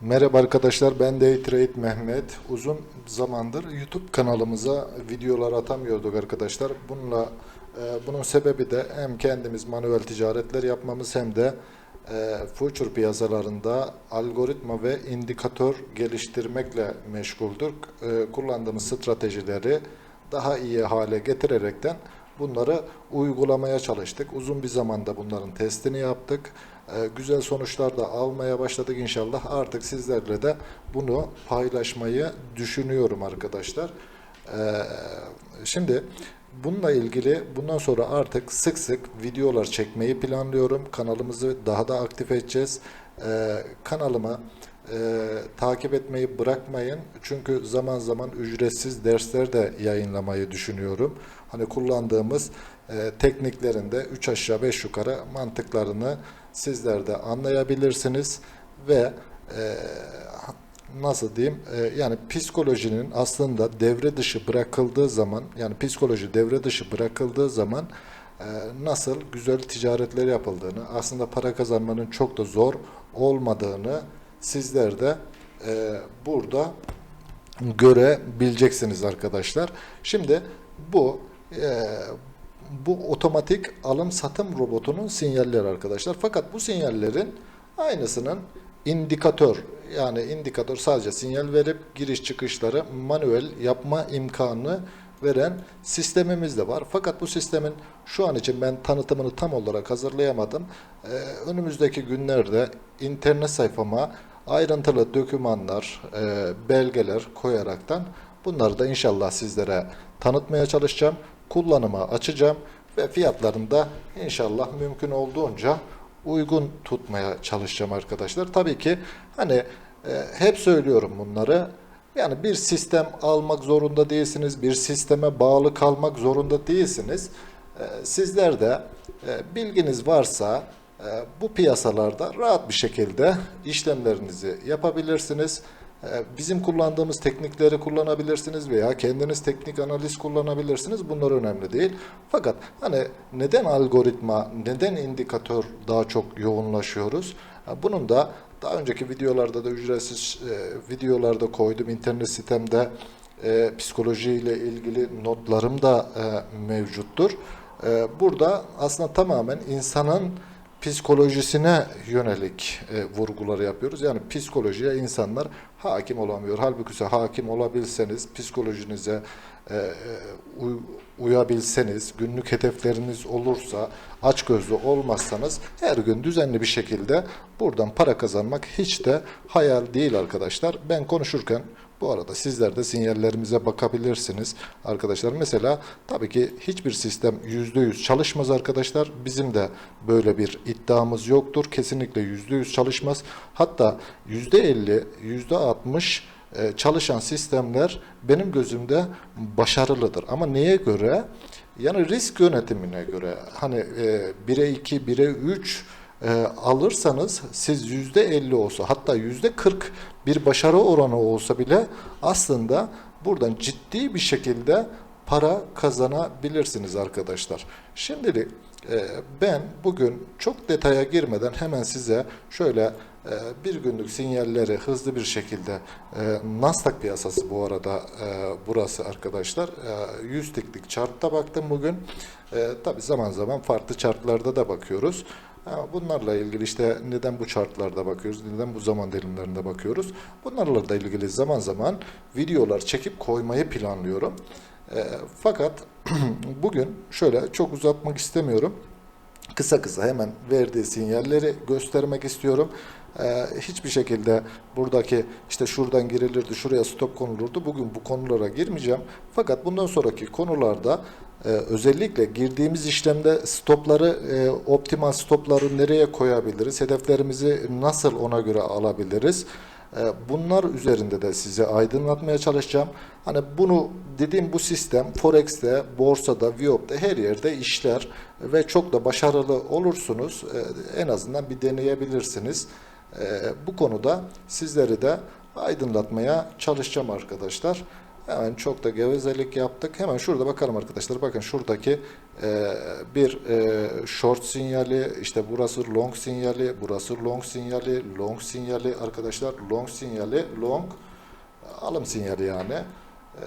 Merhaba arkadaşlar ben Daytrade Mehmet. Uzun zamandır YouTube kanalımıza videolar atamıyorduk arkadaşlar. Bununla e, bunun sebebi de hem kendimiz manuel ticaretler yapmamız hem de e, future piyasalarında algoritma ve indikatör geliştirmekle meşguldük. E, kullandığımız stratejileri daha iyi hale getirerekten bunları uygulamaya çalıştık. Uzun bir zamanda bunların testini yaptık. Ee, güzel sonuçlar da almaya başladık inşallah. Artık sizlerle de bunu paylaşmayı düşünüyorum arkadaşlar. Ee, şimdi bununla ilgili bundan sonra artık sık sık videolar çekmeyi planlıyorum. Kanalımızı daha da aktif edeceğiz. Ee, kanalıma e, takip etmeyi bırakmayın. Çünkü zaman zaman ücretsiz dersler de yayınlamayı düşünüyorum. Hani kullandığımız e, tekniklerinde 3 aşağı 5 yukarı mantıklarını sizler de anlayabilirsiniz ve e, nasıl diyeyim e, yani psikolojinin aslında devre dışı bırakıldığı zaman yani psikoloji devre dışı bırakıldığı zaman e, nasıl güzel ticaretler yapıldığını aslında para kazanmanın çok da zor olmadığını sizler de e, burada görebileceksiniz arkadaşlar. Şimdi bu e, bu otomatik alım satım robotunun sinyalleri arkadaşlar. Fakat bu sinyallerin aynısının indikatör yani indikatör sadece sinyal verip giriş çıkışları manuel yapma imkanı veren sistemimiz de var. Fakat bu sistemin şu an için ben tanıtımını tam olarak hazırlayamadım. Ee, önümüzdeki günlerde internet sayfama ayrıntılı dokümanlar, e, belgeler koyaraktan bunları da inşallah sizlere tanıtmaya çalışacağım. Kullanıma açacağım ve fiyatlarını da inşallah mümkün olduğunca uygun tutmaya çalışacağım arkadaşlar. Tabii ki hani e, hep söylüyorum bunları. Yani bir sistem almak zorunda değilsiniz, bir sisteme bağlı kalmak zorunda değilsiniz. E, sizler de e, bilginiz varsa e, bu piyasalarda rahat bir şekilde işlemlerinizi yapabilirsiniz. E, Bizim kullandığımız teknikleri kullanabilirsiniz veya kendiniz teknik analiz kullanabilirsiniz. Bunlar önemli değil. Fakat hani neden algoritma, neden indikatör daha çok yoğunlaşıyoruz? Bunun da daha önceki videolarda da ücretsiz e, videolarda koydum. İnternet sitemde e, psikoloji ile ilgili notlarım da e, mevcuttur. E, burada aslında tamamen insanın psikolojisine yönelik e, vurguları yapıyoruz. Yani psikolojiye insanlar hakim olamıyor. Halbuki ise hakim olabilseniz, psikolojinize e, e, uy- uyabilseniz, günlük hedefleriniz olursa, açgözlü olmazsanız her gün düzenli bir şekilde buradan para kazanmak hiç de hayal değil arkadaşlar. Ben konuşurken bu arada sizler de sinyallerimize bakabilirsiniz arkadaşlar. Mesela tabii ki hiçbir sistem %100 çalışmaz arkadaşlar. Bizim de böyle bir iddiamız yoktur. Kesinlikle %100 çalışmaz. Hatta %50, %60 e, çalışan sistemler benim gözümde başarılıdır. Ama neye göre? Yani risk yönetimine göre. Hani e, 1'e 2, 1'e 3 e, alırsanız siz yüzde 50 olsa hatta yüzde 40 bir başarı oranı olsa bile aslında buradan ciddi bir şekilde para kazanabilirsiniz arkadaşlar. Şimdilik e, ben bugün çok detaya girmeden hemen size şöyle e, bir günlük sinyalleri hızlı bir şekilde e, Nasdaq piyasası bu arada e, burası arkadaşlar. E, 100 tiklik chartta baktım bugün. E, Tabi zaman zaman farklı chartlarda da bakıyoruz. Bunlarla ilgili işte neden bu chartlarda bakıyoruz, neden bu zaman dilimlerinde bakıyoruz. Bunlarla da ilgili zaman zaman videolar çekip koymayı planlıyorum. E, fakat bugün şöyle çok uzatmak istemiyorum. Kısa kısa hemen verdiği sinyalleri göstermek istiyorum. Ee, hiçbir şekilde buradaki işte şuradan girilirdi, şuraya stop konulurdu. Bugün bu konulara girmeyeceğim. Fakat bundan sonraki konularda e, özellikle girdiğimiz işlemde stopları, e, optimal stopları nereye koyabiliriz? Hedeflerimizi nasıl ona göre alabiliriz? E, Bunlar üzerinde de size aydınlatmaya çalışacağım. Hani bunu dediğim bu sistem Forex'te, borsada, Viyop'ta her yerde işler ve çok da başarılı olursunuz. E, En azından bir deneyebilirsiniz. E, Bu konuda sizleri de aydınlatmaya çalışacağım arkadaşlar. Hemen çok da gevezelik yaptık. Hemen şurada bakalım arkadaşlar. Bakın şuradaki e, bir e, short sinyali, işte burası long sinyali, burası long sinyali, long sinyali arkadaşlar. Long sinyali, long alım sinyali yani. E,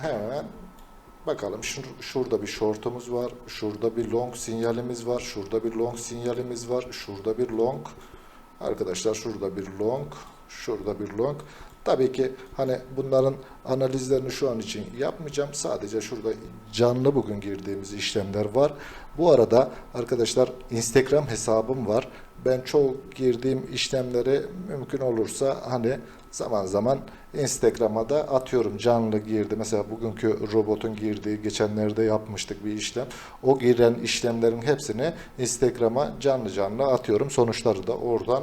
hemen bakalım Şur- şurada bir shortumuz var, şurada bir long sinyalimiz var, şurada bir long sinyalimiz var, şurada bir long. Arkadaşlar şurada bir long, şurada bir long. Tabii ki hani bunların analizlerini şu an için yapmayacağım. Sadece şurada canlı bugün girdiğimiz işlemler var. Bu arada arkadaşlar Instagram hesabım var. Ben çoğu girdiğim işlemleri mümkün olursa hani zaman zaman Instagram'a da atıyorum canlı girdi. Mesela bugünkü robotun girdiği geçenlerde yapmıştık bir işlem. O giren işlemlerin hepsini Instagram'a canlı canlı atıyorum. Sonuçları da oradan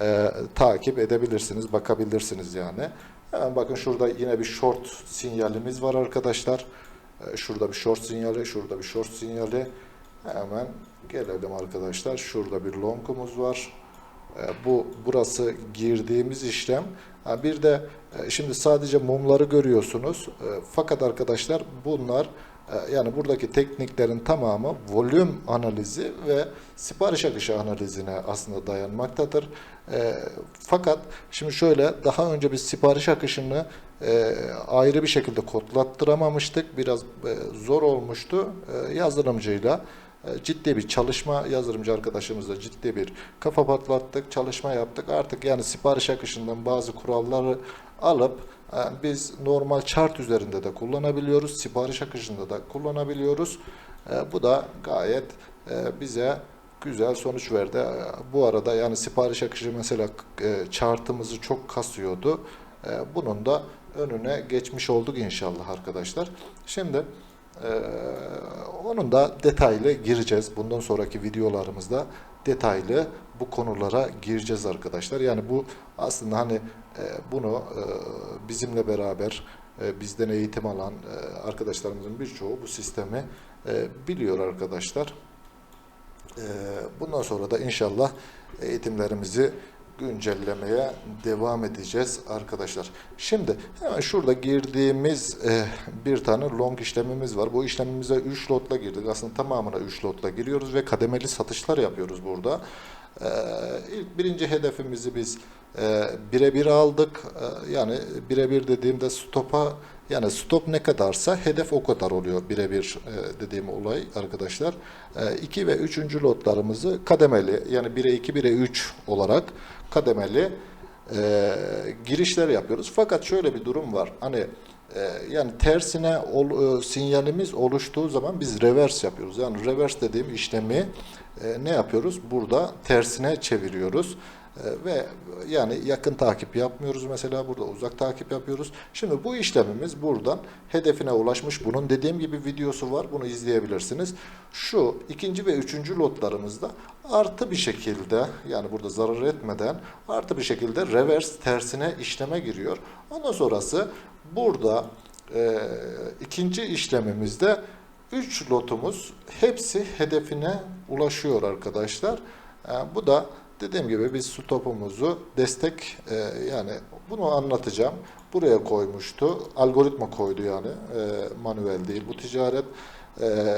e, takip edebilirsiniz, bakabilirsiniz yani. Hemen bakın şurada yine bir short sinyalimiz var arkadaşlar. E, şurada bir short sinyali, şurada bir short sinyali. Hemen gelelim arkadaşlar. Şurada bir longumuz var. E, bu burası girdiğimiz işlem. Ha, bir de e, şimdi sadece mumları görüyorsunuz. E, fakat arkadaşlar bunlar yani buradaki tekniklerin tamamı volüm analizi ve sipariş akışı analizine aslında dayanmaktadır. E, fakat şimdi şöyle daha önce biz sipariş akışını e, ayrı bir şekilde kodlattıramamıştık. Biraz e, zor olmuştu e, yazılımcıyla. E, Ciddi bir çalışma yazılımcı arkadaşımızla ciddi bir kafa patlattık, çalışma yaptık. Artık yani sipariş akışından bazı kuralları alıp e, biz normal chart üzerinde de kullanabiliyoruz, sipariş akışında da kullanabiliyoruz. Bu da gayet e, bize güzel sonuç verdi. Bu arada yani sipariş akışı mesela e, chartımızı çok kasıyordu. E, Bunun da önüne geçmiş olduk inşallah arkadaşlar. Şimdi onun da detaylı gireceğiz. Bundan sonraki videolarımızda detaylı bu konulara gireceğiz arkadaşlar. Yani bu aslında hani e, bunu e, bizimle beraber e, bizden eğitim alan arkadaşlarımızın birçoğu bu sistemi biliyor arkadaşlar. Bundan sonra da inşallah eğitimlerimizi güncellemeye devam edeceğiz arkadaşlar. Şimdi hemen şurada girdiğimiz e, bir tane long işlemimiz var. Bu işlemimize 3 lotla girdik. Aslında tamamına 3 lotla giriyoruz ve kademeli satışlar yapıyoruz burada. E, ilk birinci hedefimizi biz e, birebir aldık. E, yani birebir dediğimde stopa yani stop ne kadarsa hedef o kadar oluyor birebir e, dediğim olay arkadaşlar. 2 ve 3. lotlarımızı kademeli yani 1'e 2 1'e 3 olarak kademeli e, girişler yapıyoruz. Fakat şöyle bir durum var. Hani e, yani tersine ol, e, sinyalimiz oluştuğu zaman biz reverse yapıyoruz. Yani reverse dediğim işlemi e, ne yapıyoruz? Burada tersine çeviriyoruz. E, ve yani yakın takip yapmıyoruz mesela burada uzak takip yapıyoruz. Şimdi bu işlemimiz buradan hedefine ulaşmış. Bunun dediğim gibi videosu var. Bunu izleyebilirsiniz. Şu ikinci ve üçüncü lotlarımızda artı bir şekilde yani burada zarar etmeden artı bir şekilde reverse tersine işleme giriyor. Ondan sonrası burada e, ikinci işlemimizde 3 lotumuz hepsi hedefine ulaşıyor arkadaşlar. E, bu da dediğim gibi biz stopumuzu destek e, yani bunu anlatacağım. Buraya koymuştu. Algoritma koydu yani. E, manuel değil bu ticaret. E,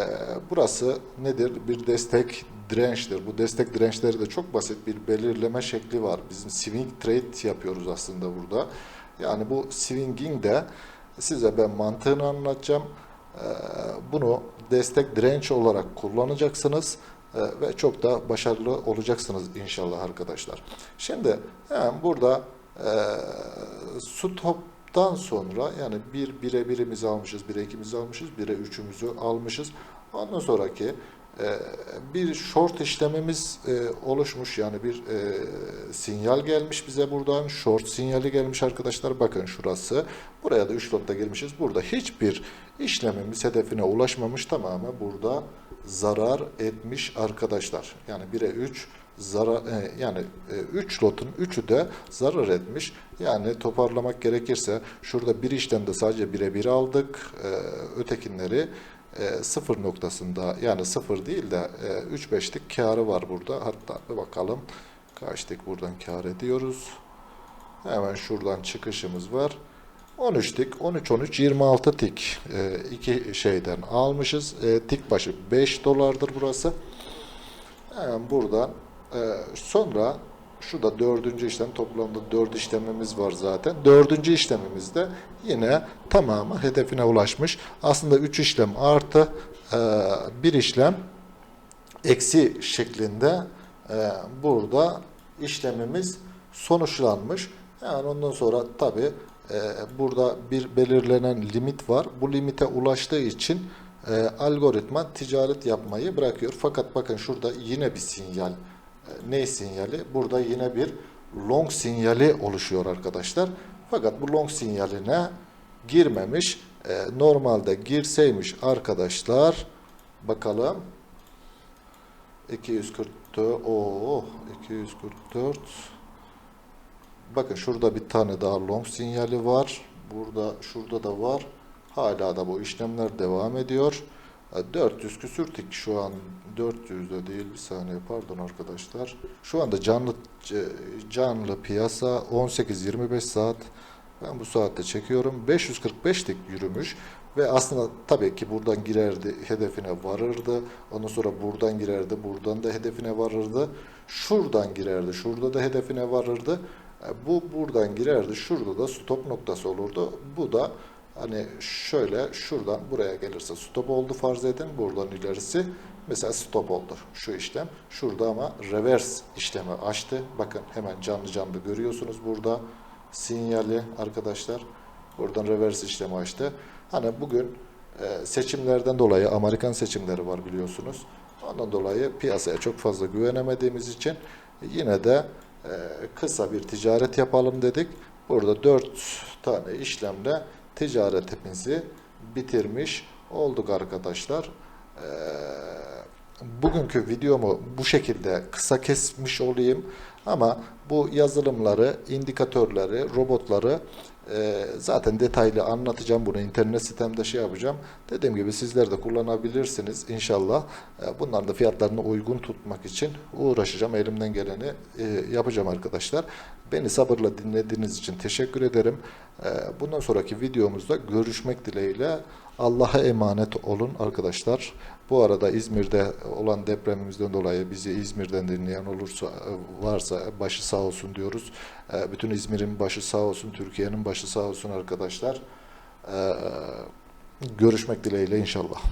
burası nedir? Bir destek dirençtir. Bu destek dirençleri de çok basit bir belirleme şekli var. Bizim swing trade yapıyoruz aslında burada. Yani bu swinging de size ben mantığını anlatacağım. Ee, Bunu destek direnç olarak kullanacaksınız ve çok da başarılı olacaksınız inşallah arkadaşlar. Şimdi hemen burada e, stop'tan sonra yani bir bire birimizi almışız, bire ikimizi almışız, bire üçümüzü almışız. Ondan sonraki e, bir short işlemimiz e, oluşmuş. Yani bir e, sinyal gelmiş bize buradan. Short sinyali gelmiş arkadaşlar. Bakın şurası. Buraya da 3 lotta girmişiz. Burada hiçbir işlemimiz hedefine ulaşmamış. Tamamı burada zarar etmiş arkadaşlar yani 1'e 3 zarar e, yani 3 lotun 3'ü de zarar etmiş. Yani toparlamak gerekirse şurada bir işlemde sadece bire bir aldık. E, ötekinleri e, sıfır noktasında yani sıfır değil de e, 3-5'lik karı var burada. Hatta bir bakalım kaçtık buradan kar ediyoruz. Hemen şuradan çıkışımız var. 13 tik, 13 13 26 tik e, iki şeyden almışız. E, tik başı 5 dolardır burası. Hemen buradan e, sonra şurada dördüncü işlem toplamda dört işlemimiz var zaten. Dördüncü işlemimizde yine tamamı hedefine ulaşmış. Aslında üç işlem artı e, bir işlem eksi şeklinde e, burada işlemimiz sonuçlanmış. Yani ondan sonra tabi burada bir belirlenen limit var. Bu limite ulaştığı için e, algoritma ticaret yapmayı bırakıyor. Fakat bakın şurada yine bir sinyal. E, ne sinyali? Burada yine bir long sinyali oluşuyor arkadaşlar. Fakat bu long sinyaline girmemiş. E, normalde girseymiş arkadaşlar. Bakalım. 244 o 244 Bakın şurada bir tane daha long sinyali var. Burada şurada da var. Hala da bu işlemler devam ediyor. E, 400 küsür tik şu an 400 de değil bir saniye pardon arkadaşlar. Şu anda canlı e, canlı piyasa 18-25 saat. Ben bu saatte çekiyorum. 545 tik yürümüş ve aslında tabii ki buradan girerdi, hedefine varırdı. Ondan sonra buradan girerdi, buradan da hedefine varırdı. Şuradan girerdi, şurada da hedefine varırdı. E, Bu buradan girerdi, şurada da stop noktası olurdu. Bu da hani şöyle şuradan buraya gelirse stop oldu farz edin. Buradan ilerisi mesela stop oldu şu işlem. Şurada ama reverse işlemi açtı. Bakın hemen canlı canlı görüyorsunuz burada sinyali arkadaşlar. Buradan reverse işlemi açtı. Hani bugün e, seçimlerden dolayı Amerikan seçimleri var biliyorsunuz. Ondan dolayı piyasaya çok fazla güvenemediğimiz için yine de kısa bir ticaret yapalım dedik. Burada dört tane işlemle ticaretimizi bitirmiş olduk arkadaşlar. E, bugünkü videomu bu şekilde kısa kesmiş olayım. Ama bu yazılımları, indikatörleri, robotları e, zaten detaylı anlatacağım bunu. internet sitemde şey yapacağım. Dediğim gibi sizler de kullanabilirsiniz inşallah. E, bunların da fiyatlarını uygun tutmak için uğraşacağım. Elimden geleni e, yapacağım arkadaşlar. Beni sabırla dinlediğiniz için teşekkür ederim. E, bundan sonraki videomuzda görüşmek dileğiyle Allah'a emanet olun arkadaşlar. Bu arada İzmir'de olan depremimizden dolayı bizi İzmir'den dinleyen olursa varsa başı sağ olsun diyoruz. E, Bütün İzmir'in başı sağ olsun, Türkiye'nin başı sağ olsun arkadaşlar. E, Görüşmek dileğiyle inşallah.